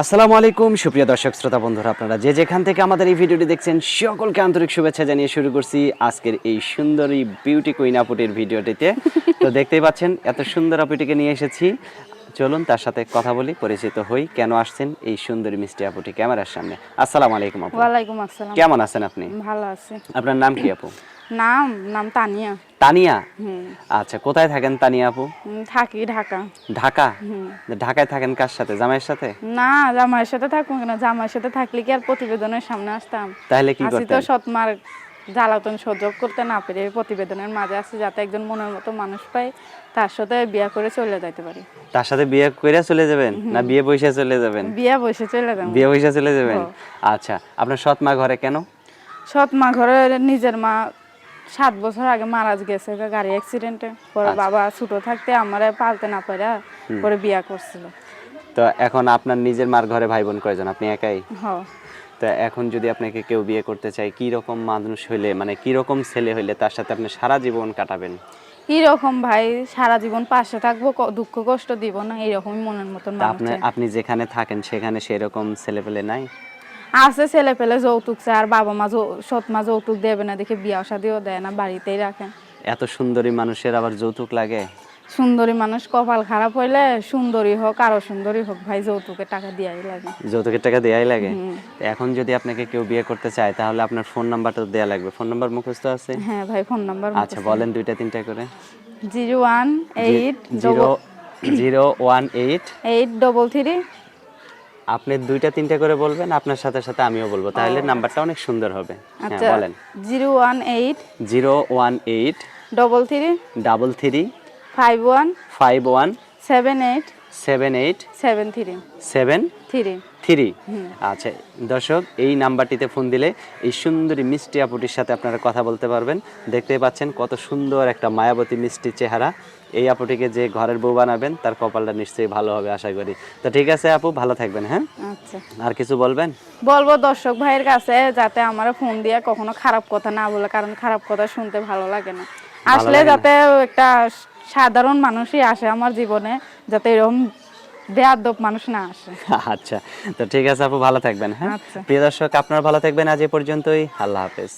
আসসালামু আলাইকুম সুপ্রিয় দর্শক শ্রোতা বন্ধুরা আপনারা যে যেখান থেকে আমাদের এই ভিডিওটি দেখছেন সকলকে আন্তরিক শুভেচ্ছা জানিয়ে শুরু করছি আজকের এই সুন্দরী বিউটি কুইন আপুটির ভিডিওটিতে। তো দেখতেই পাচ্ছেন এত সুন্দর আপুটিকে নিয়ে এসেছি। চলুন তার সাথে কথা বলি পরিচিত হই কেন আসছেন এই সুন্দরী মিষ্টি আপুটি ক্যামেরার সামনে। আসসালামু আলাইকুম আপু। ওয়ালাইকুম আসসালাম। কেমন আছেন আপনি? ভালো আছি। আপনার নাম কি আপু? নাম নাম তানিয়া। তানিয়া? আচ্ছা কোথায় থাকেন তানিয়া আপু? থাকি ঢাকা। ঢাকা? ঢাকায় থাকেন কার সাথে? জামাইয়ের সাথে? না জামাইয়ের সাথে থাকুন কেন জামাইয়ের সাথে থাকলে কি আর প্রতিবেদনের সামনে আসতাম? তাহলে কি আসি তো সৎমার জ্বালাতন সহ্য করতে না পেরে প্রতিবেদনের মাঝে আছে যাতে একজন মনের মতো মানুষ পাই তার সাথে বিয়ে করে চলে যাইতে পারি। তার সাথে বিয়ে করে চলে যাবেন? না বিয়ে বসে চলে যাবেন? বিয়ে বসে চলে যাবেন বিয়ে বসে চলে যাবেন? আচ্ছা আপনার সৎ মা ঘরে কেন? সৎ মা ঘরে নিজের মা সাত বছর আগে মারা গেছে গাড়ি অ্যাক্সিডেন্টে পরে বাবা ছোট থাকতে আমারে পালতে না পারে পরে বিয়া করছিল। তো এখন আপনার নিজের মার ঘরে ভাই বোন কয়জন? আপনি একাই? তো এখন যদি আপনাকে কেউ বিয়ে করতে চায় কি রকম মানুষ হইলে মানে কি রকম ছেলে হইলে তার সাথে আপনি সারা জীবন কাটাবেন? কি রকম ভাই সারা জীবন পাশে থাকব দুঃখ কষ্ট দিব না এরকমই মনের মতন আপনি আপনি যেখানে থাকেন সেখানে সেরকম ছেলে পেলে নাই? আছে ছেলে পেলে যৌতুক চায় আর বাবা মা সৎ মা যৌতুক দেবে না দেখে বিয়া শাদিও দেয় না বাড়িতেই রাখে এত সুন্দরী মানুষের আবার যৌতুক লাগে? সুন্দরী মানুষ কপাল খারাপ হইলে সুন্দরী হোক আরও সুন্দরী হোক ভাই যৌতুকের টাকা দিয়াই লাগে। যৌতুকের টাকা দেয়াই লাগে? এখন যদি আপনাকে কেউ বিয়ে করতে চায় তাহলে আপনার ফোন নাম্বারটা দেয়া লাগবে। ফোন নাম্বার মুখস্থ আছে? হ্যাঁ ভাই ফোন নাম্বার আচ্ছা বলেন দুইটা তিনটা করে। Zero one eight zero zero one eight eight double three আপনি দুইটা তিনটা করে বলবেন আপনার সাথে সাথে আমিও বলব। তাহলে নাম্বারটা অনেক সুন্দর হবে। হ্যাঁ আচ্ছা বলেন। Zero one eight zero one eight double three double three five one five one seven eight seven eight seven three seven three three আচ্ছা দর্শক এই নাম্বারটিতে ফোন দিলে এই সুন্দরী মিষ্টি আপুটির সাথে আপনারা কথা বলতে পারবেন। দেখতেই পাচ্ছেন কত সুন্দর একটা মায়াবতী মিষ্টি চেহারা। এই আপুটিকে যে ঘরের বউ বানাবেন তার কপালটা নিশ্চয়ই ভালো হবে আশা করি। তো ঠিক আছে আপু ভালো থাকবেন হ্যাঁ? আচ্ছা। আর কিছু বলবেন? বলব দর্শক ভাইয়ের কাছে যাতে আমার ফোন দিয়ে কখনো খারাপ কথা না বলে কারণ খারাপ কথা শুনতে ভালো লাগে না। আসলে যাতে একটা সাধারণ মানুষই আসে আমার জীবনে যাতে এরকম বেয়াদব মানুষ না আসে। আচ্ছা তো ঠিক আছে আপু ভালো থাকবেন হ্যাঁ? আচ্ছা। প্রিয় দর্শক আপনারা ভালো থাকবেন আজ এ পর্যন্তই। আল্লাহ হাফেজ।